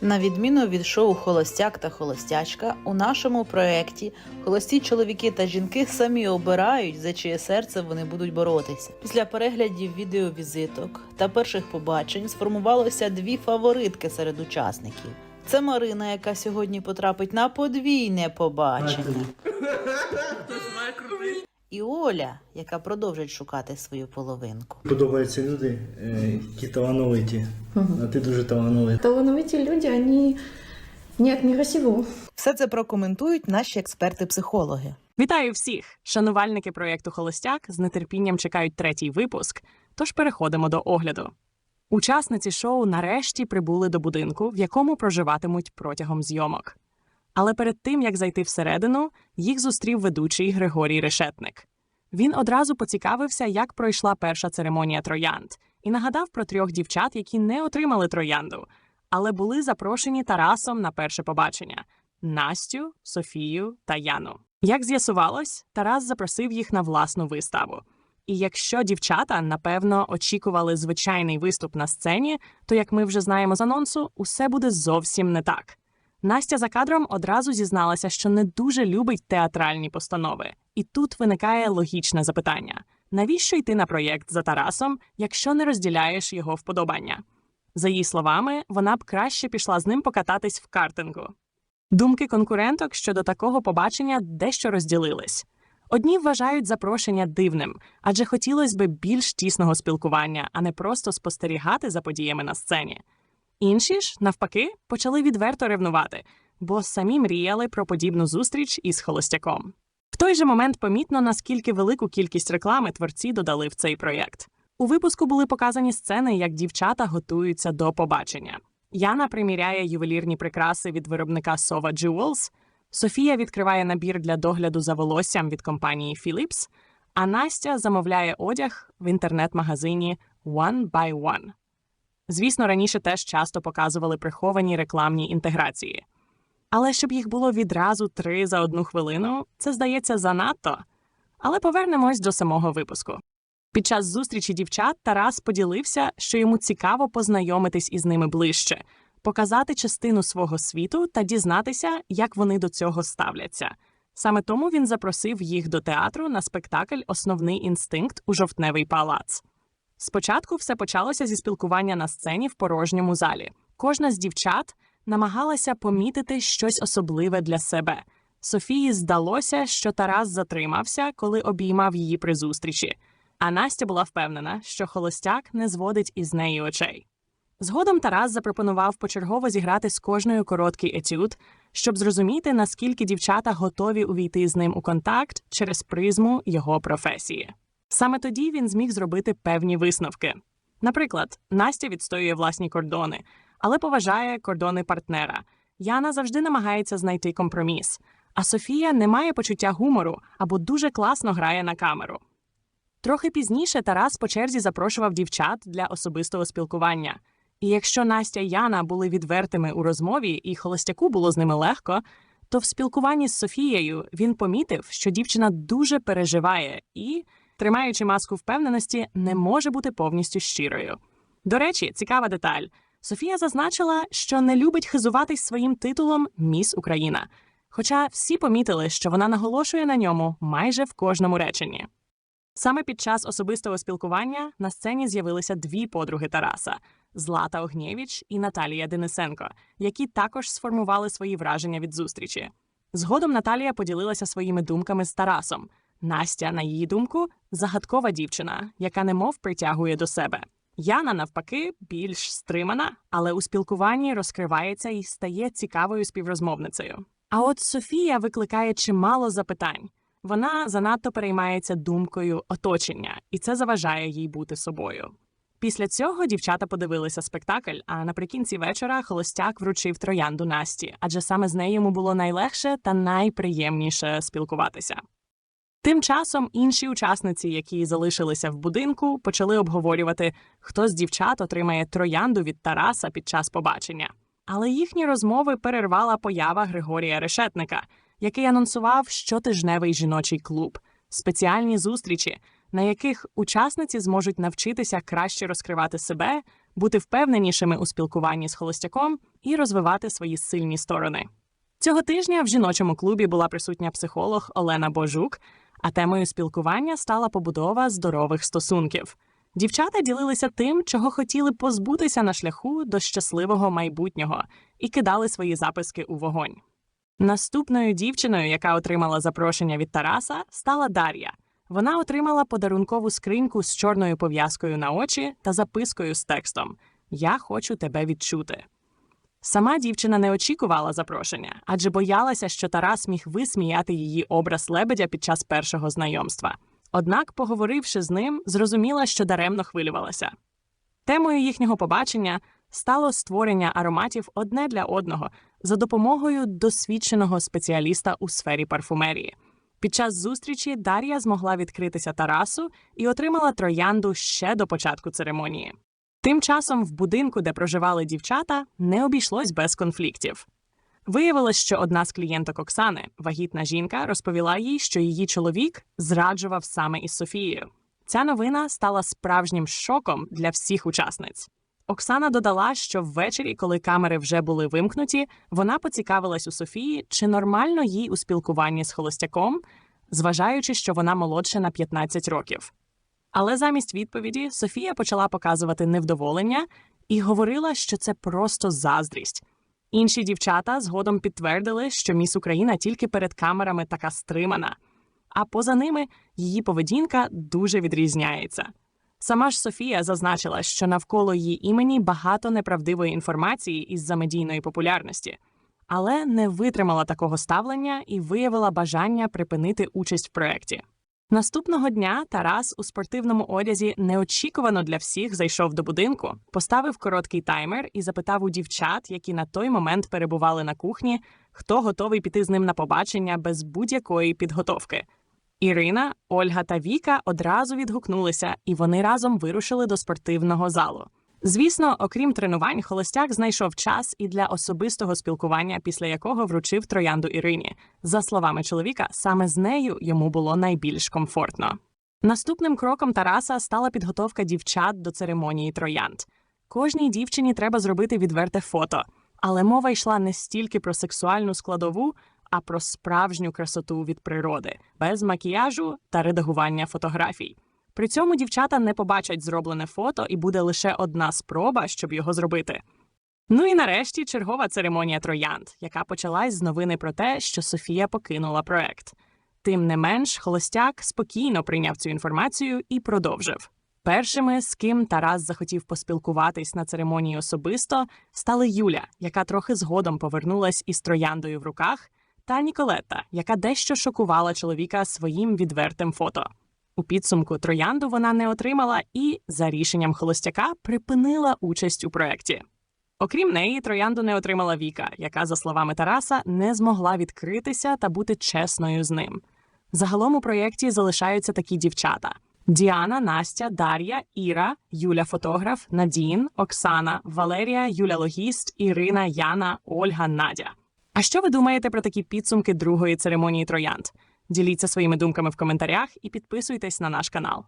На відміну від шоу Холостяк та Холостячка, у нашому проєкті холості чоловіки та жінки самі обирають, за чиє серце вони будуть боротися. Після переглядів відеовізиток та перших побачень сформувалося дві фаворитки серед учасників. Це Марина, яка сьогодні потрапить на подвійне побачення, і Оля, яка продовжить шукати свою половинку. Подобаються люди, е, які талановиті. А ти дуже талановита. Талановиті люди, они не от мира сего. Все це прокоментують наші експерти-психологи. Вітаю всіх! Шанувальники проєкту Холостяк з нетерпінням чекають третій випуск, тож переходимо до огляду. Учасниці шоу нарешті прибули до будинку, в якому проживатимуть протягом зйомок. Але перед тим, як зайти всередину, їх зустрів ведучий Григорій Решетник. Він одразу поцікавився, як пройшла перша церемонія троянд, і нагадав про трьох дівчат, які не отримали троянду, але були запрошені Тарасом на перше побачення Настю, Софію та Яну. Як з'ясувалось, Тарас запросив їх на власну виставу. І якщо дівчата, напевно, очікували звичайний виступ на сцені, то, як ми вже знаємо з анонсу, усе буде зовсім не так. Настя за кадром одразу зізналася, що не дуже любить театральні постанови. І тут виникає логічне запитання: навіщо йти на проєкт за Тарасом, якщо не розділяєш його вподобання? За її словами, вона б краще пішла з ним покататись в картингу. Думки конкуренток щодо такого побачення дещо розділились. Одні вважають запрошення дивним, адже хотілося б більш тісного спілкування, а не просто спостерігати за подіями на сцені. Інші ж, навпаки, почали відверто ревнувати, бо самі мріяли про подібну зустріч із холостяком. В той же момент помітно, наскільки велику кількість реклами творці додали в цей проєкт. У випуску були показані сцени, як дівчата готуються до побачення. Яна приміряє ювелірні прикраси від виробника Sova Jewels, Софія відкриває набір для догляду за волоссям від компанії Philips, а Настя замовляє одяг в інтернет-магазині One by One. Звісно, раніше теж часто показували приховані рекламні інтеграції. Але щоб їх було відразу три за одну хвилину, це здається занадто. Але повернемось до самого випуску. Під час зустрічі дівчат Тарас поділився, що йому цікаво познайомитись із ними ближче, показати частину свого світу та дізнатися, як вони до цього ставляться. Саме тому він запросив їх до театру на спектакль Основний інстинкт у жовтневий палац. Спочатку все почалося зі спілкування на сцені в порожньому залі. Кожна з дівчат намагалася помітити щось особливе для себе. Софії здалося, що Тарас затримався, коли обіймав її при зустрічі. А Настя була впевнена, що холостяк не зводить із неї очей. Згодом Тарас запропонував почергово зіграти з кожною короткий етюд, щоб зрозуміти, наскільки дівчата готові увійти з ним у контакт через призму його професії. Саме тоді він зміг зробити певні висновки. Наприклад, Настя відстоює власні кордони, але поважає кордони партнера. Яна завжди намагається знайти компроміс, а Софія не має почуття гумору або дуже класно грає на камеру. Трохи пізніше Тарас по черзі запрошував дівчат для особистого спілкування. І якщо Настя і Яна були відвертими у розмові, і холостяку було з ними легко, то в спілкуванні з Софією він помітив, що дівчина дуже переживає і, тримаючи маску впевненості, не може бути повністю щирою. До речі, цікава деталь. Софія зазначила, що не любить хизуватись своїм титулом Міс Україна. Хоча всі помітили, що вона наголошує на ньому майже в кожному реченні. Саме під час особистого спілкування на сцені з'явилися дві подруги Тараса Злата Огнєвіч і Наталія Денисенко, які також сформували свої враження від зустрічі. Згодом Наталія поділилася своїми думками з Тарасом. Настя, на її думку, загадкова дівчина, яка немов притягує до себе. Яна, навпаки, більш стримана, але у спілкуванні розкривається і стає цікавою співрозмовницею. А от Софія викликає чимало запитань. Вона занадто переймається думкою оточення, і це заважає їй бути собою. Після цього дівчата подивилися спектакль, а наприкінці вечора холостяк вручив троянду Насті, адже саме з нею йому було найлегше та найприємніше спілкуватися. Тим часом інші учасниці, які залишилися в будинку, почали обговорювати, хто з дівчат отримає троянду від Тараса під час побачення. Але їхні розмови перервала поява Григорія Решетника, який анонсував щотижневий жіночий клуб, спеціальні зустрічі, на яких учасниці зможуть навчитися краще розкривати себе, бути впевненішими у спілкуванні з холостяком і розвивати свої сильні сторони. Цього тижня в жіночому клубі була присутня психолог Олена Божук, а темою спілкування стала побудова здорових стосунків. Дівчата ділилися тим, чого хотіли позбутися на шляху до щасливого майбутнього, і кидали свої записки у вогонь. Наступною дівчиною, яка отримала запрошення від Тараса, стала Дар'я. Вона отримала подарункову скриньку з чорною пов'язкою на очі та запискою з текстом Я хочу тебе відчути. Сама дівчина не очікувала запрошення, адже боялася, що Тарас міг висміяти її образ лебедя під час першого знайомства. Однак, поговоривши з ним, зрозуміла, що даремно хвилювалася. Темою їхнього побачення стало створення ароматів одне для одного за допомогою досвідченого спеціаліста у сфері парфумерії. Під час зустрічі Дар'я змогла відкритися Тарасу і отримала троянду ще до початку церемонії. Тим часом в будинку, де проживали дівчата, не обійшлось без конфліктів. Виявилось, що одна з клієнток Оксани, вагітна жінка, розповіла їй, що її чоловік зраджував саме із Софією. Ця новина стала справжнім шоком для всіх учасниць. Оксана додала, що ввечері, коли камери вже були вимкнуті, вона поцікавилась у Софії, чи нормально їй у спілкуванні з холостяком, зважаючи, що вона молодша на 15 років. Але замість відповіді Софія почала показувати невдоволення і говорила, що це просто заздрість. Інші дівчата згодом підтвердили, що міс Україна тільки перед камерами така стримана, а поза ними її поведінка дуже відрізняється. Сама ж Софія зазначила, що навколо її імені багато неправдивої інформації із-за медійної популярності, але не витримала такого ставлення і виявила бажання припинити участь в проєкті. Наступного дня Тарас у спортивному одязі неочікувано для всіх зайшов до будинку, поставив короткий таймер і запитав у дівчат, які на той момент перебували на кухні, хто готовий піти з ним на побачення без будь-якої підготовки. Ірина, Ольга та Віка одразу відгукнулися, і вони разом вирушили до спортивного залу. Звісно, окрім тренувань, холостяк знайшов час і для особистого спілкування, після якого вручив троянду Ірині. За словами чоловіка, саме з нею йому було найбільш комфортно. Наступним кроком Тараса стала підготовка дівчат до церемонії троянд. Кожній дівчині треба зробити відверте фото, але мова йшла не стільки про сексуальну складову, а про справжню красоту від природи, без макіяжу та редагування фотографій. При цьому дівчата не побачать зроблене фото, і буде лише одна спроба, щоб його зробити. Ну і нарешті чергова церемонія троянд, яка почалась з новини про те, що Софія покинула проект. Тим не менш, холостяк спокійно прийняв цю інформацію і продовжив. Першими, з ким Тарас захотів поспілкуватись на церемонії особисто, стали Юля, яка трохи згодом повернулась із трояндою в руках, та Ніколетта, яка дещо шокувала чоловіка своїм відвертим фото. У підсумку троянду вона не отримала і, за рішенням холостяка, припинила участь у проєкті. Окрім неї, троянду не отримала Віка, яка, за словами Тараса, не змогла відкритися та бути чесною з ним. Загалом у проєкті залишаються такі дівчата: Діана, Настя, Дар'я, Іра, Юля фотограф, Надін, Оксана, Валерія, Юля логіст, Ірина, Яна, Ольга, Надя. А що ви думаєте про такі підсумки другої церемонії троянд? Діліться своїми думками в коментарях і підписуйтесь на наш канал.